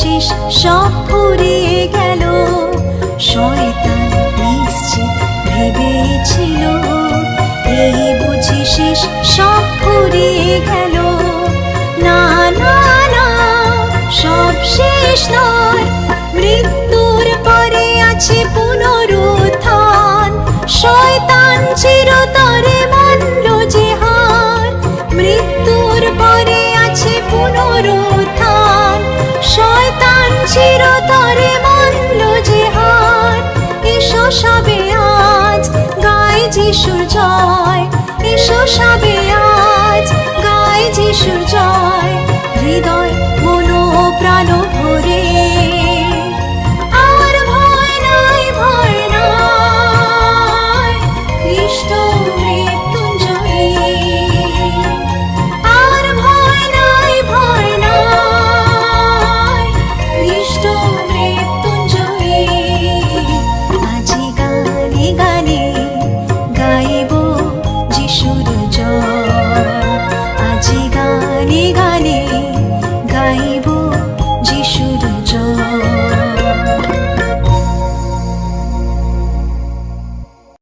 শেষ সব ফুরিয়ে গেল। শয়তান নিশ্চিত ভেবেছিল এই বুঝি শেষ সব ফুরিয়ে গেল। না না না, সব শেষ নয়, মৃত্যুর পরে আছে পুনরুত্থান। শয়তান যে